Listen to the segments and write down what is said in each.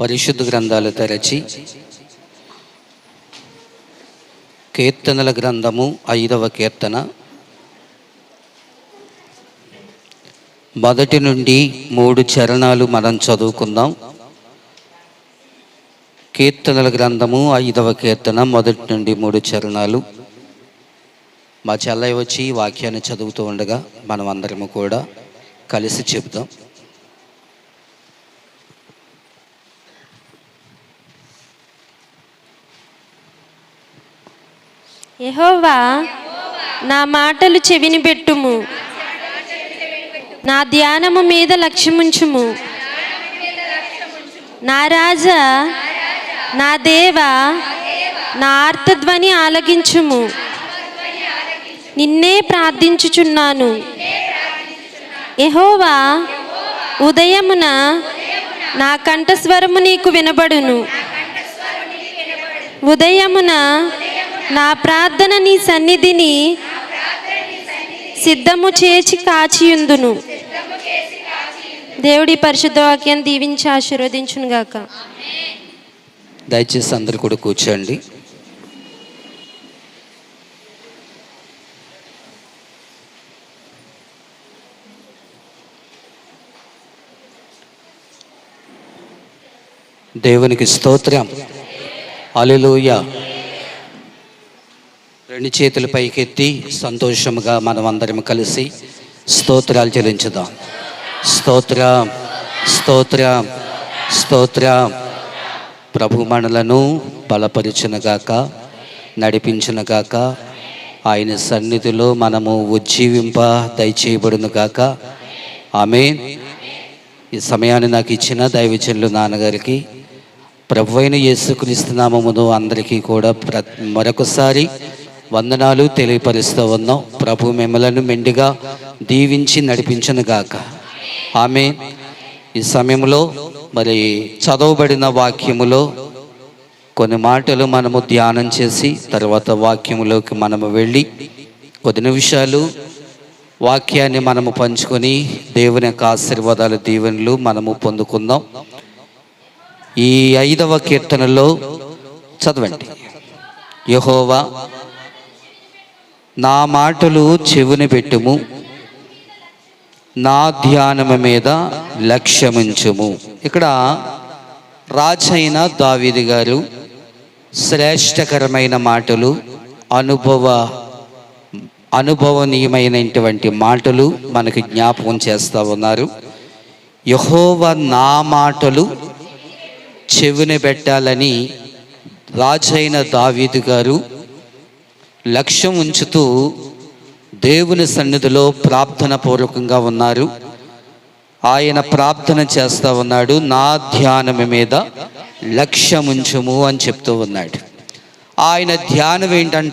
పరిశుద్ధ గ్రంథాలు తెరచి కీర్తనల గ్రంథము ఐదవ కీర్తన. మొదటి నుండి మూడు చరణాలు మనం చదువుకుందాం. కీర్తనల గ్రంథము ఐదవ కీర్తన మొదటి నుండి మూడు చరణాలు. మా చెల్లయ్య వచ్చి వాక్యాన్ని చదువుతూ ఉండగా మనం అందరము కూడా కలిసి చెబుతాం యహోవా నా మాటలు చెవిని పెట్టుము. నా ధ్యానము మీద లక్ష్యముంచుము. నా రాజా నా దేవా నా ఆర్తధ్వని ఆలగించుము. నిన్నే ప్రార్థించుచున్నాను. ఎహోవా ఉదయమున నా కంఠస్వరము నీకు వినబడును. ఉదయమున నా ప్రార్థన నీ సన్నిధిని సిద్ధము చేసి కాచియుందును. దేవుడి పరిశుద్ధ వాక్యం దీవించి ఆశీర్వదించును గాక. దయచేసి అందరు కూడా కూర్చోండి. దేవునికి స్తోత్రం. అలెలుయా రెండు చేతులు పైకెత్తి సంతోషముగా మనం అందరం కలిసి స్తోత్రాలు చెల్లించుదాం. స్తోత్ర స్తోత్ర స్తోత్ర. ప్రభు మనలను బలపరిచినగాక నడిపించినగాక ఆయన సన్నిధిలో మనము ఉజ్జీవింప దయచేయబడినగాక. ఆమె ఈ సమయాన్ని నాకు ఇచ్చిన దైవజనులు నాన్నగారికి ప్రభు అయిన యేసుక్రీస్తు నామమును అందరికీ కూడా ప్ర మరొకసారి వందనాలు తెలియపరుస్తూ ఉన్నాం. ప్రభు మిమ్మలను మెండుగా దీవించి నడిపించునుగాక ఆమె ఈ సమయంలో మరి చదవబడిన వాక్యములో కొన్ని మాటలు మనము ధ్యానం చేసి తర్వాత వాక్యములోకి మనము వెళ్ళి కొద్ది నిమిషాలు వాక్యాన్ని మనము పంచుకొని దేవుని యొక్క ఆశీర్వాదాలు దీవెనలు మనము పొందుకుందాం. ఈ ఐదవ కీర్తనలో చదవండి. యహోవా నా మాటలు చెవుని పెట్టుము. నా ధ్యానము మీద లక్ష్యముంచుము. ఇక్కడ రాజైన దావీది గారు శ్రేష్టకరమైన మాటలు అనుభవ అనుభవనీయమైనటువంటి మాటలు మనకి జ్ఞాపకం చేస్తూ ఉన్నారు. యహోవ నా మాటలు చెవిని పెట్టాలని రాజైన దావీదు గారు లక్ష్యం ఉంచుతూ దేవుని సన్నిధిలో ప్రార్థన పూర్వకంగా ఉన్నారు. ఆయన ప్రార్థన చేస్తూ ఉన్నాడు. నా ధ్యానం మీద లక్ష్యముంచుము అని చెప్తూ ఉన్నాడు. ఆయన ధ్యానం ఏంటంట?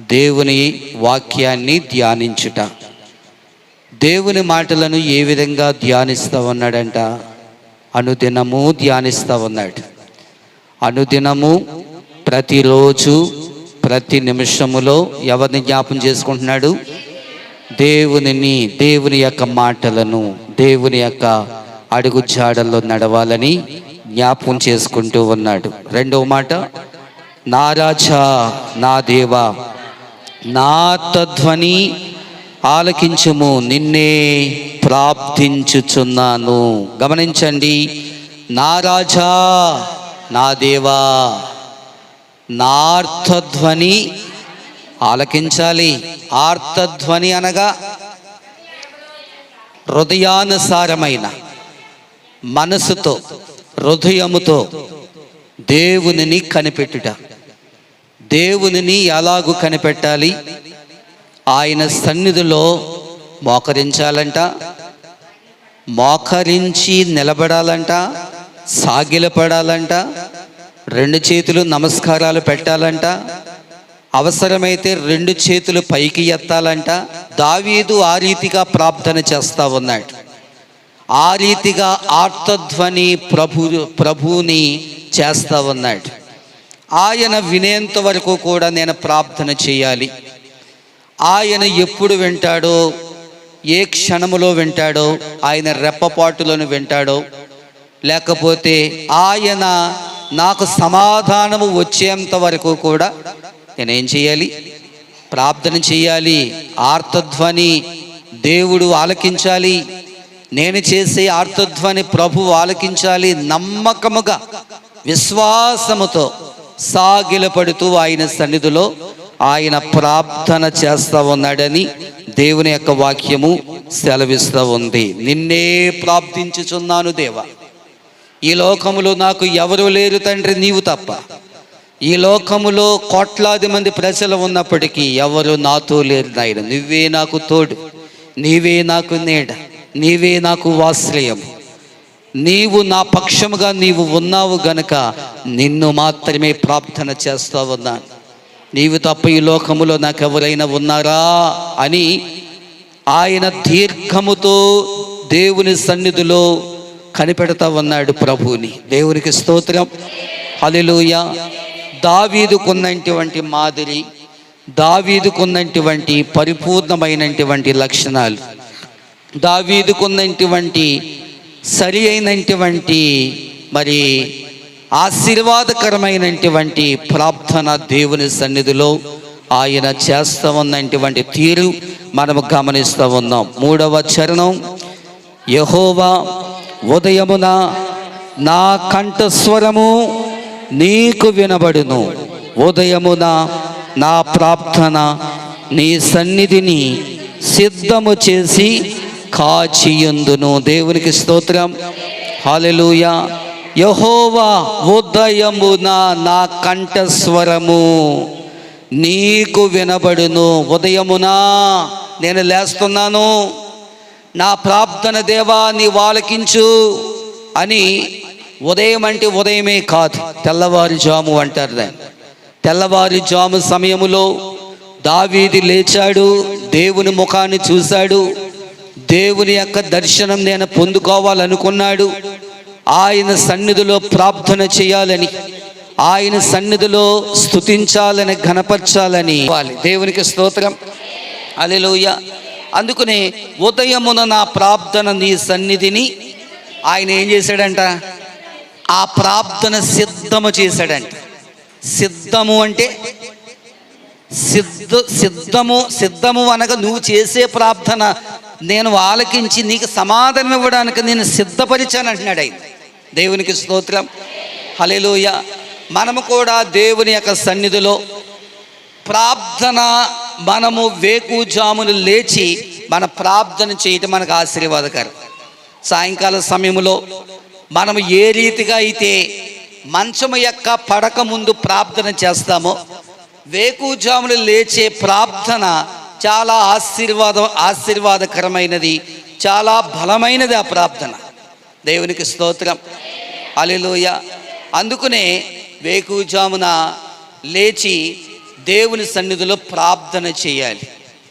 దేవుని వాక్యాన్ని ధ్యానించుట. దేవుని మాటలను ఏ విధంగా ధ్యానిస్తూ ఉన్నాడంట? అనుదినము ధ్యానిస్తూ ఉన్నాడు. అనుదినము ప్రతిరోజు ప్రతి నిమిషములో ఎవరిని జ్ఞాపం చేసుకుంటున్నాడు? దేవునిని దేవుని యొక్క మాటలను దేవుని యొక్క అడుగు జాడల్లో నడవాలని జ్ఞాపకం చేసుకుంటూ ఉన్నాడు. రెండవ మాట నా రాజా నా దేవా నా తధ్వని ఆలకించము నిన్నే ప్రాప్తించుచున్నాను. గమనించండి నా రాజా నా దేవా నార్థధ్వని ఆలకించాలి. ఆర్తధ్వని అనగా హృదయానుసారమైన మనసుతో హృదయముతో దేవునిని కనిపెట్టుట. దేవునిని ఎలాగూ కనిపెట్టాలి? ఆయన సన్నిధిలో మోకరించాలంట మోకరించి నిలబడాలంట సాగిలపడాలంట రెండు చేతులు నమస్కారాలు పెట్టాలంట. అవసరమైతే రెండు చేతులు పైకి ఎత్తాలంట. దావీదు ఆ రీతిగా ప్రార్థన చేస్తూ ఉన్నాడు. ఆ రీతిగా ఆర్తధ్వని ప్రభు ప్రభుని చేస్తూ ఉన్నాడు. ఆయన వినేంత వరకు కూడా నేను ప్రార్థన చేయాలి. ఆయన ఎప్పుడు వింటాడో ఏ క్షణములో వింటాడో ఆయన రెప్పపాటులను వింటాడో లేకపోతే ఆయన నాకు సమాధానము వచ్చేంత వరకు కూడా నేనేం చేయాలి? ప్రార్థన చేయాలి ఆర్తధ్వని దేవుడు ఆలకించాలి నేను చేసే ఆర్తధ్వని ప్రభు ఆలకించాలి నమ్మకముగా విశ్వాసముతో సాగిలపడుతూ ఆయన సన్నిధిలో ఆయన ప్రార్థన చేస్తూ ఉన్నాడని దేవుని యొక్క వాక్యము సెలవిస్తూ ఉంది. నిన్నే ప్రార్థించుచున్నాను దేవా. ఈ లోకములో నాకు ఎవరు లేరు తండ్రి నీవు తప్ప. ఈ లోకములో కోట్లాది మంది ప్రజలు ఉన్నప్పటికీ ఎవరు నాతో లేరు నాయన. నువ్వే నాకు తోడు నీవే నాకు నీడ నీవే నాకు వాశ్రయం నీవు నా పక్షముగా నీవు ఉన్నావు గనుక నిన్ను మాత్రమే ప్రార్థన చేస్తా ఉన్నాను. నీవు తప్ప ఈ లోకములో నాకు ఎవరైనా ఉన్నారా అని ఆయన దీర్ఘముతో దేవుని సన్నిధిలో కనిపెడతా ఉన్నాడు ప్రభువుని. దేవునికి స్తోత్రం. హల్లెలూయా. దావీదుకున్నటువంటి మాదిరి దావీదుకున్నటువంటి పరిపూర్ణమైనటువంటి లక్షణాలు. దావీదుకున్నటువంటి సరి అయినటువంటి మరి ఆశీర్వాదకరమైనటువంటి ప్రార్థన దేవుని సన్నిధిలో ఆయన చేస్తూ ఉన్నటువంటి తీరు మనము గమనిస్తూ ఉన్నాం మూడవ చరణం. యహోవా ఉదయమున నా కంఠస్వరము నీకు వినబడును. ఉదయమున నా ప్రార్థన నీ సన్నిధిని సిద్ధము చేసి కాచియుందును. దేవునికి స్తోత్రం. హాలెలూయ యహోవా ఉదయమున నా కంఠస్వరము నీకు వినబడును. ఉదయమున నేను లేస్తున్నాను. నా ప్రార్థన దేవా నీ వాలకించు అని ఉదయం అంటే ఉదయమే కాదు తెల్లవారుజాము అంటారు దాన్ని. తెల్లవారుజాము సమయములో దావీది లేచాడు దేవుని ముఖాన్ని చూశాడు దేవుని యొక్క దర్శనం నేను పొందుకోవాలనుకున్నాడు. ఆయన సన్నిధిలో ప్రార్థన చేయాలని ఆయన సన్నిధిలో స్తుతించాలని ఘనపరచాలని. వాలి. దేవునికి స్తోత్రం. అలెలుయ అందుకనే ఉదయమున నా ప్రార్థన నీ సన్నిధిని ఆయన ఏం చేశాడంట? ఆ ప్రార్థన సిద్ధము చేశాడంట. సిద్ధము అంటే సిద్ధ సిద్ధము సిద్ధము అనగా నువ్వు చేసే ప్రార్థన నేను ఆలకించి నీకు సమాధానం ఇవ్వడానికి నేను సిద్ధపరిచాను అంటున్నాడు ఆయన. దేవునికి స్తోత్రం. హలెలూయ మనము కూడా దేవుని యొక్క సన్నిధిలో ప్రార్థన మనము వేకుజామును లేచి మన ప్రార్థన చేయటం మనకు ఆశీర్వాదకరం. సాయంకాల సమయంలో మనము ఏ రీతిగా అయితే మంచము యొక్క పడక ముందు ప్రార్థన చేస్తామో వేకుజాములు లేచే ప్రార్థన చాలా ఆశీర్వాదం ఆశీర్వాదకరమైనది చాలా బలమైనది ఆ ప్రార్థన. దేవునికి స్తోత్రం. అలిలోయ అందుకునే వేకుజామున లేచి దేవుని సన్నిధిలో ప్రార్థన చేయాలి.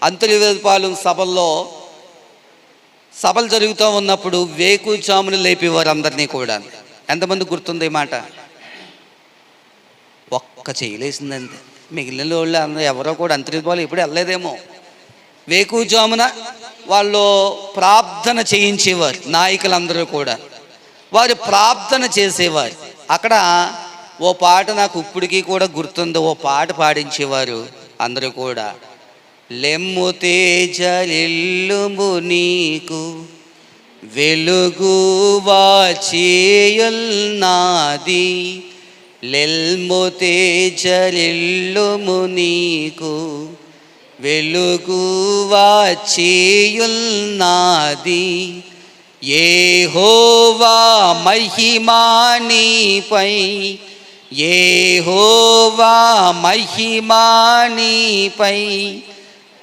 అంతర్వేదపాలెం సభల్లో సభలు జరుగుతూ ఉన్నప్పుడు వేకుజామున లేపేవారు అందరినీ కూడా. ఎంతమంది గుర్తుంది మాట? ఒక్క చేయలేసిందండి మిగిలిన వాళ్ళు అందరూ ఎవరో కూడా అంతర్వేదపాలు ఇప్పుడు వెళ్ళలేదేమో. వేకుజామున వాళ్ళు ప్రార్థన చేయించేవారు నాయకులందరూ కూడా. వారు ప్రార్థన చేసేవారు. అక్కడ ఓ పాట నాకు ఇప్పటికీ కూడా గుర్తుంది. ఓ పాట పాడించేవారు అందరూ కూడా. లెమ్ము తేజలిల్లుము నీకు వెలుగు వాచేయుల్నాది లెల్ము తేజలిల్లుము నీకు వెలుగు వాచేయుల్నాది ఏహోవా మహిమానిపై ఏహోవా మహిమానీపై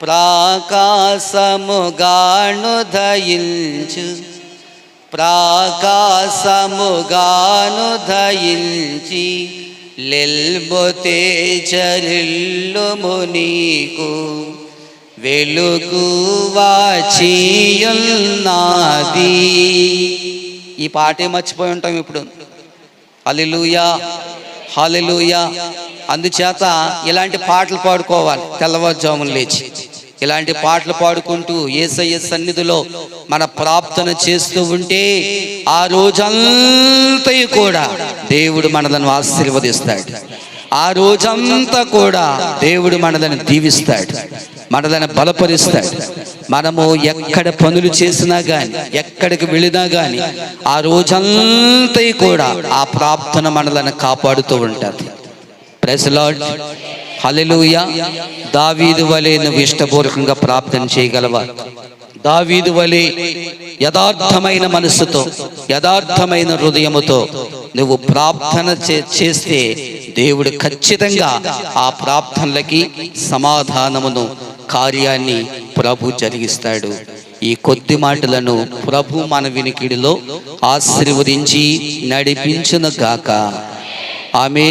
ప్రాకాశముగాను దయించు. ప్రాకాశముగాను దయించి లెల్బు నీకు. వెలుగు వాచియుల్నాది ఈ పాటే మర్చిపోయి ఉంటాం ఇప్పుడు? హల్లెలూయా హల్లెలూయా అందుచేత ఇలాంటి పాటలు పాడుకోవాలి. తెల్లవారుజామున లేచి. ఇలాంటి పాటలు పాడుకుంటూ ఏసయ్య సన్నిధిలో మన ప్రార్థన చేస్తూ ఉంటే ఆ రోజంతా కూడా దేవుడు మనలను ఆశీర్వదిస్తాడు. ఆ రోజంతా కూడా దేవుడు మనలను దీవిస్తాడు. మనలను బలపరుస్తాడు. మనము ఎక్కడ పనులు చేసినా గాని ఎక్కడికి వెళ్ళినా గాని ఆ రోజంతా కూడా ఆ ప్రార్థన మనలను కాపాడుతూ ఉంటుంది. ప్రెసలాడ్ హలెలుయ దావీదు వలె నువ్వు ఇష్టపూర్వకంగా ప్రార్థన చేయగలవా? దావీదు వలె యథార్థమైన మనస్సుతో యథార్థమైన హృదయముతో నువ్వు ప్రార్థన చే- చేస్తే దేవుడు ఖచ్చితంగా ఆ ప్రార్థనలకి సమాధానమును కార్యాన్ని ప్రభు జరిగిస్తాడు. ఈ కొద్ది మాటలను ప్రభు మన వినికిడిలో ఆశీర్వదించి నడిపించును గాక. ఆమె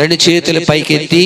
రెండు చేతులు పైకెత్తి